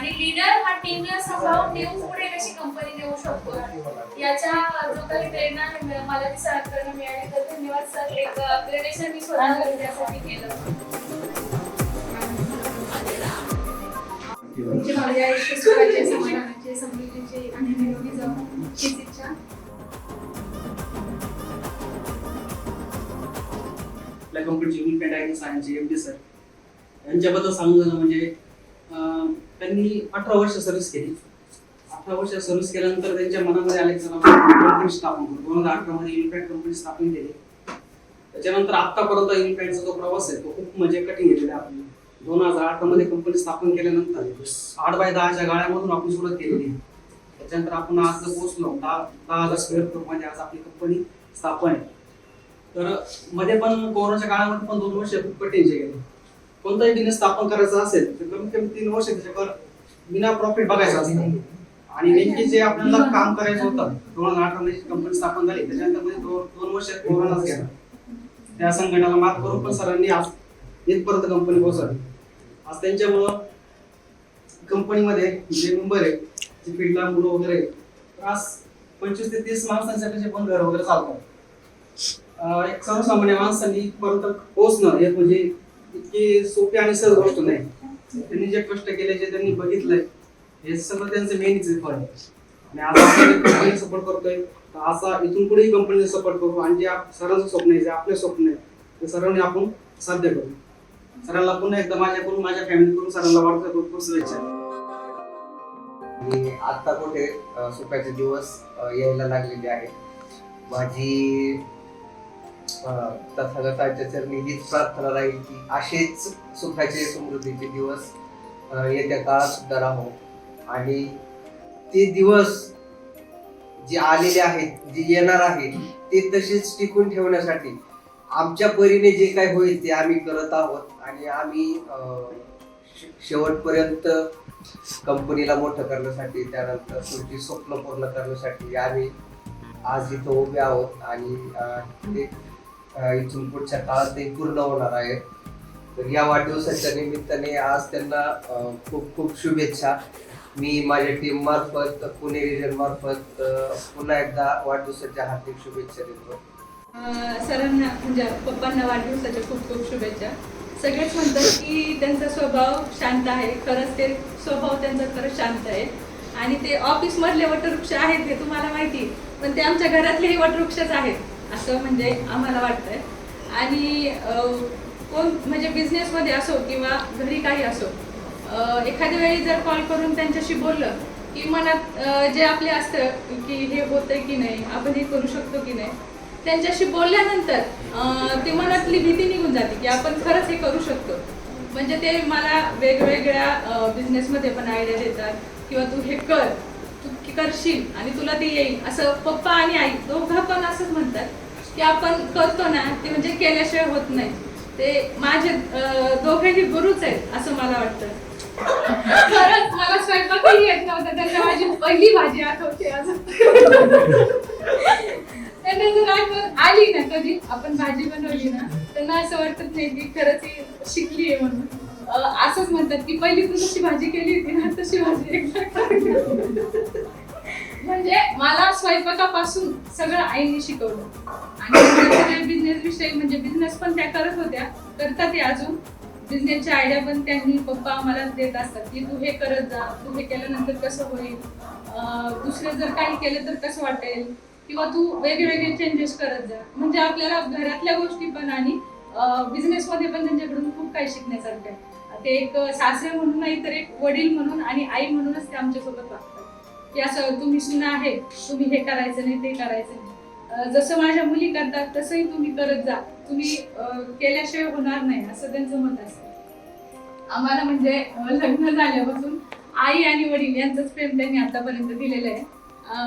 आणि लीडर हा टीमला सांभाळून नेऊन पुढे कशी कंपनी नेऊ शकतो. याच्या जो काही प्रेरणा मला ती मिळाली. तर धन्यवाद सर एक प्रेरणेशन मी स्वतः करण्यासाठी केलं. माझ्या आयुष्य सुखाचे समाधानाचे आणि एम डी सर यांच्याबद्दल सांगू झालं म्हणजे त्यांनी अठरा वर्ष सर्व्हिस केली. अठरा वर्ष सर्व्हिस केल्यानंतर त्यांच्या मनामध्ये आले की चला कंपनी स्थापन दोन हजार अठरा मध्ये इम्पॅक्ट कंपनी स्थापन केली. त्याच्यानंतर आतापर्यंत युनिपॅडचा जो प्रवास आहे तो खूप म्हणजे कठीण गेलेला आपण आपल्याला. दोन हजार अठरा मध्ये कंपनी स्थापन केल्यानंतर आठ बाय दहाच्या गाळ्यामधून आपण सुरुवात केलेली आहे. त्याच्यानंतर आपण आज पोहोचलो दहा दहा हजार स्क्वेअर फूटमध्ये आज आपली कंपनी स्थापन आहे. तर मध्ये पण कोरोनाच्या काळामध्ये पण दोन वर्ष खूप कठीण गेले. कोणताही बिझनेस स्थापन करायचा असेल तर कमीत कमी तीन वर्ष त्याच्यावर बिना प्रॉफिट बघायचं असतं. आणि नेमकी जे आपल्याला काम करायचं होतं दोन हजार अठरा मध्ये कंपनी स्थापन झाली त्याच्यानंतरमध्ये दोन वर्ष कोरोनाच गेला त्या संकटाला मात करून पण सरांनी आज इथपर्यंत कंपनी पोहोचवली. आज त्यांच्यामुळं कंपनीमध्ये जे मेंबर आहे जे फील्डला मुलं वगैरे आज पंचवीस ते तीस माणसांसाठी पण घर वगैरे चालतात. एक सर्वसामान्य माणसांनी इथपर्यंत पोहोचणं हे म्हणजे इतकी सोपी आणि सहज गोष्ट नाही. त्यांनी जे कष्ट केले जे त्यांनी बघितलंय हे सगळं त्यांचं मेहनतीचं फळ आहे. आणि आज आपण कंपनी सपोर्ट करतोय तर असा इथून पुढेही कंपनीला सपोर्ट करू आणि जे सरांचं स्वप्न आहे जे आपले स्वप्न आहे ते सरांनी आपण साध्य करू. सरांना पुन्हा एकदा माझ्याकडून माझ्या फॅमिलीकडून सरांना वाटतं खूप खूप शुभेच्छा. मी आता कुठे सुखाचे दिवस यायला लागलेले आहेत. माझी तथागताच्या चरणी हीच प्रार्थना राहील की असेच सुखाचे समृद्धीचे दिवस येत्या काळात सुद्धा राहो. आणि ते दिवस जे आलेले आहेत जे येणार आहेत ते तसेच टिकून ठेवण्यासाठी आमच्या परीने जे काय होईल ते आम्ही करत आहोत. आणि आम्ही शेवटपर्यंत कंपनीला मोठं करण्यासाठी त्यानंतर तुमची स्वप्न पूर्ण करण्यासाठी आम्ही आज इथं उभे आहोत. आणि ते इथून पुढच्या काळात ते पूर्ण होणार आहे. तर या वाढदिवसाच्या निमित्ताने आज त्यांना खूप खूप शुभेच्छा. मी माझ्या टीम मार्फत पुणे रिजन मार्फत पुन्हा एकदा वाढदिवसाच्या हार्दिक शुभेच्छा देतो. सरांना म्हणजे पप्पांना वाढदिवसाच्या खूप खूप शुभेच्छा. सगळेच म्हणतात की त्यांचा स्वभाव शांत आहे. खरंच ते स्वभाव त्यांचा खरंच शांत आहे. आणि ते ऑफिस मधले वटवृक्ष आहेत हे तुम्हाला माहिती पण ते आमच्या घरातलेही वटवृक्षच आहेत. असं म्हणजे आम्हाला वाटतंय. आणि कोण म्हणजे बिझनेसमध्ये असो किंवा घरी काही असो एखाद्या वेळी जर कॉल करून त्यांच्याशी बोललं की मनात जे आपले असतं की हे होतंय की नाही आपण हे करू शकतो की नाही त्यांच्याशी बोलल्यानंतर ती मनातली भीती निघून जाते की आपण खरंच हे करू शकतो. म्हणजे ते मला वेगवेगळ्या बिझनेसमध्ये पण आयडिया देतात किंवा तू हे कर. की करशील आणि तुला ती येईल. असं पप्पा आणि आई दोघं पण असंच म्हणतात की आपण करतो ना ते म्हणजे केल्याशिवाय होत नाही. ते माझे दोघेही गुरुच आहेत असं मला वाटतं. खरंच मला स्वयंपाकही येत नव्हता त्यांना माझी पहिली भाजी आठवते असं. त्यांना जर आठवण आली ना कधी आपण भाजी बनवली ना त्यांना असं वाटत नाही की खरंच ही शिकली आहे म्हणून. असंच म्हणतात की पहिली तू जशी भाजी केली होती ना तशी भाजी म्हणजे मला स्वयंपाकापासून सगळं आईने शिकवलं. आणि बिझनेस विषयी म्हणजे बिझनेस पण त्या करत होत्या करतात ते अजून. बिझनेसच्या आयडिया पण त्यांनी पप्पा आम्हाला देत असतात की तू हे करत जा तू हे केल्यानंतर कसं होईल? दुसरं जर काही केलं तर कसं वाटेल? किंवा तू वेगवेगळे चेंजेस करत जा. म्हणजे आपल्याला घरातल्या गोष्टी पण आणि बिझनेस मध्ये पण त्यांच्याकडून खूप काही शिकण्यासारखं आहे. ते एक सासरे म्हणून नाही तर एक वडील म्हणून आणि आई म्हणूनच ते आमच्यासोबत वागतात. की असं तुम्ही सुना आहे तुम्ही हे करायचं नाही ते करायचं नाही. जसं माझ्या मुली करतात तसंही तुम्ही करत जा. तुम्ही केल्याशिवाय होणार नाही असं त्यांचं मत असतं. आम्हाला म्हणजे लग्न झाल्यापासून आई आणि वडील यांचंच प्रेम त्यांनी आतापर्यंत दिलेलं आहे.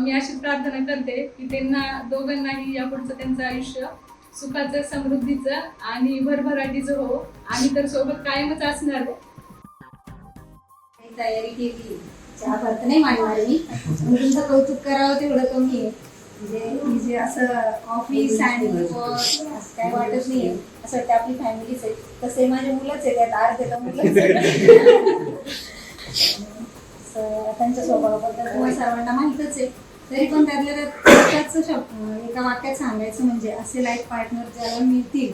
मी अशी प्रार्थना करते की त्यांना दोघांनाही यापुढचं त्यांचं आयुष्य सुखाचं समृद्धीचं आणि भरभराटीचं हो. आणि तर सोबत कायमच असणार काही तयारी केली. चहा भारत नाही मांडणार मी. तुमचं कौतुक करावं तेवढं कमी आहे म्हणजे असं ऑफिस आणि असं काय वाटत नाही असं वाटतं आपली फॅमिलीच आहे. तसे माझे मुलंच आहे त्यात अर्धे तर मुलंच आहे त्यांच्या स्वभावाबद्दल तुम्हाला सर्वांना माहीतच आहे. तरी पण त्यातल्या त्यात शब्द एका वाक्यात सांगायचं म्हणजे असे लाईफ पार्टनर ज्याला मिळतील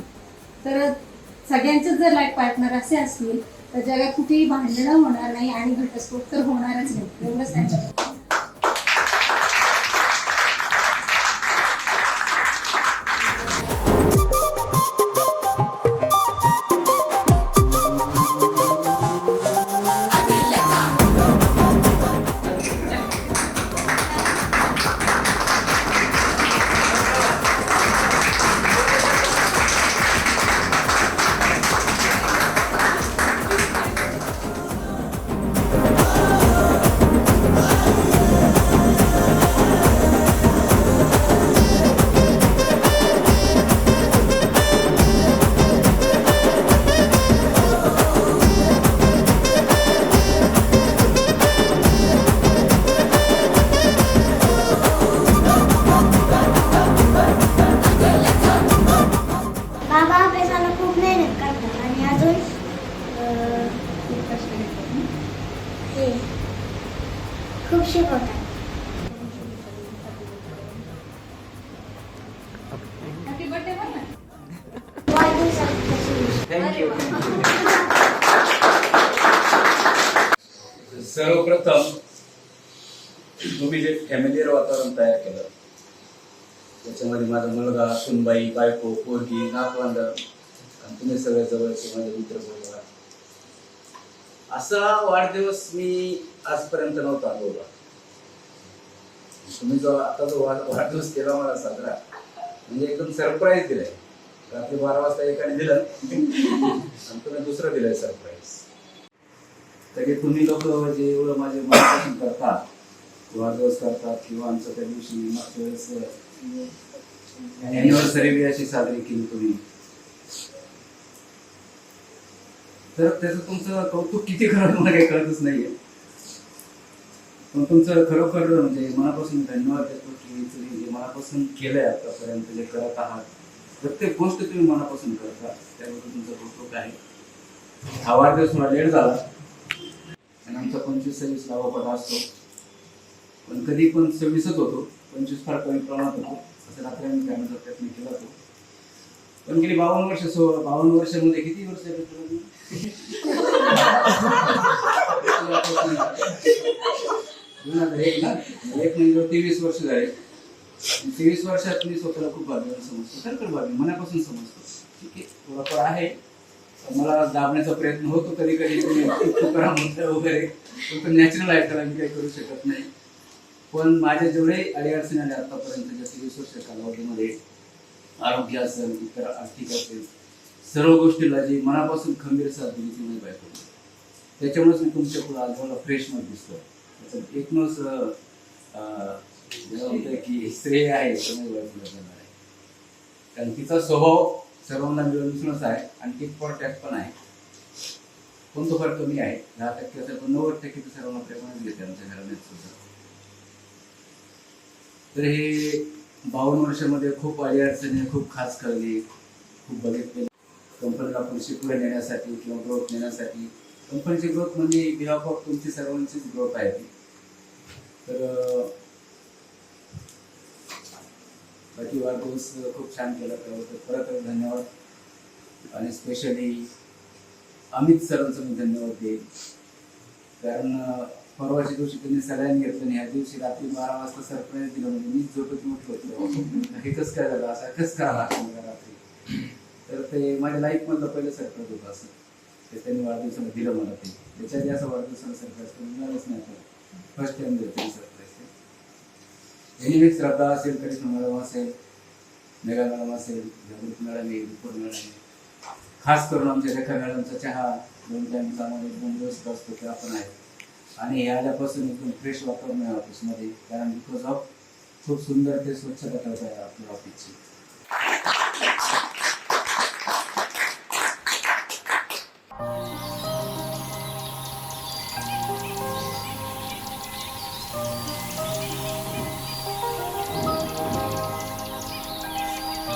तर सगळ्यांचेच जर लाईफ पार्टनर असे असतील तर जगात कुठेही भांडणं होणार नाही आणि घटस्फोट तर होणारच नाही. एवढंच त्यांच्या सर्वप्रथम तुम्ही जे फॅमिलीर वातावरण तयार केलं त्याच्यामध्ये माझा मुलगा सुनबाई बायको पोरगी नातवंड आणि तुम्ही सगळे जवळचे माझे मित्र परिवार असा वाढदिवस मी आजपर्यंत नव्हता अनुभवला तुम्ही जो आता जो वाढ वाढदिवस केला मला साजरा म्हणजे एकदम सरप्राईज दिलाय. रात्री बारा वाजता एकाने दिलं आणि तुम्ही दुसरं दिलंय सरप्राईज तरी तुम्ही लोक जे एवढं माझे मार्गदर्शन करतात वाढदिवस करतात किंवा आमचं त्या दिवशी मागच्या वेळेस अॅनिव्हर्सरी बी अशी साजरी केली तुम्ही तर त्याचं तुमचं कौतुक किती खरं मला काही कळतच नाहीये. पण तुमचं खरोखर म्हणजे मनापासून धन्यवाद देतो की तुम्ही जे मनापासून केलंय आतापर्यंत जे करत आहात प्रत्येक गोष्ट तुम्ही मनापासून करता त्याबद्दल तुमचं कौतुक आहे. हा वाढदिवस मला लेट झाला. आमचा पंचवीस सव्वीस लावापट असतो. पण कधी पण सव्वीसच होतो. पंचवीस फार कमी प्रमाणात होतो. असं रात्री आम्ही करण्याचा प्रयत्न केला होतो. पण गेली बावन्न वर्ष सो बावन्न वर्षामध्ये किती वर्ष दोन हजार एक ना? एक म्हणजे तेवीस वर्ष झाले. तेवीस वर्षात मी स्वतःला खूप भाग्यवान समजतो. खरं तर भाग्य मनापासून समजतो. ठीक आहे थोडाफार आहे. मला दाबण्याचा प्रयत्न होतो कधी कधी तुकाराम वगैरे. पण नॅचरल आहे त्याला मी काही करू शकत नाही. पण माझ्या जेवढे अडीअडचणी आले आतापर्यंत जसे वीस वर्ष कालावधीमध्ये आरोग्य असेल इतर आर्थिक असेल सर्व गोष्टीला जी मनापासून खंबीर साथ दिली ती माझी बायको त्याच्यामुळेच मी तुमच्यापुढे आज मला फ्रेशमध्ये दिसतो त्याचं एकमेवच की श्रेय आहे तर बायकोला जाणार आहे. कारण तिचा स्वभाव सर्वांना मिळूनच आहे आणि ती टॅक्ट पण आहे. पण तो फार कमी आहे. दहा टक्के असेल पण नव्वद टक्के तर सर्वांना प्रेमानेच घेते आमच्या घराण्यात सुद्धा. तर हे बावन्न वर्षामध्ये खूप अडीअडचणी खूप खास कळली खूप बघितले. कंपनीला पुढची पुढे नेण्यासाठी किंवा ग्रोथ नेण्यासाठी कंपनीची ग्रोथ म्हणजे बिहाफ ऑफ तुमची सर्वांचीच ग्रोथ आहे ती. तर प्रतिवार बाकी खूप छान केला त्याबद्दल परत धन्यवाद. आणि स्पेशली अमित सरांचं मी धन्यवाद देईन. कारण परवाच्या दिवशी त्यांनी सगळ्यांनी घेतलं आणि ह्या दिवशी रात्री बारा वाजता सरप्राईज दिलं म्हणजे मी झोपेत उठलो होतो. हे कसं काय झालं? असं कसं काय आला मला रात्री. तर ते माझ्या लाईफमधलं पहिलं सरप्राईज होतं असं. ते त्यांनी वाढदिवसाला दिलं मला ते. त्याच्या आधी असं वाढदिवसाला सरप्राईज करून मिळालंच नाही. फर्स्ट टाइम दिलं त्यांनी सरप्राईज. नेहमीच श्रद्धा असेल तरी मॅडम असेल मेघा मॅडम असेल जागृत मॅडम आहे दुपूर मॅडम आहे खास करून आमच्या रेखा मॅडमचा चहा दोन टाइमचा आम्हाला दोन दिवस असतो ते आपण आहे. आणि हे आल्यापासून एकदम फ्रेश वातावरण आहे ऑफिसमध्ये. कारण बिकॉज ऑफ खूप सुंदर ते स्वच्छता करत आहे आपल्या ऑफिसची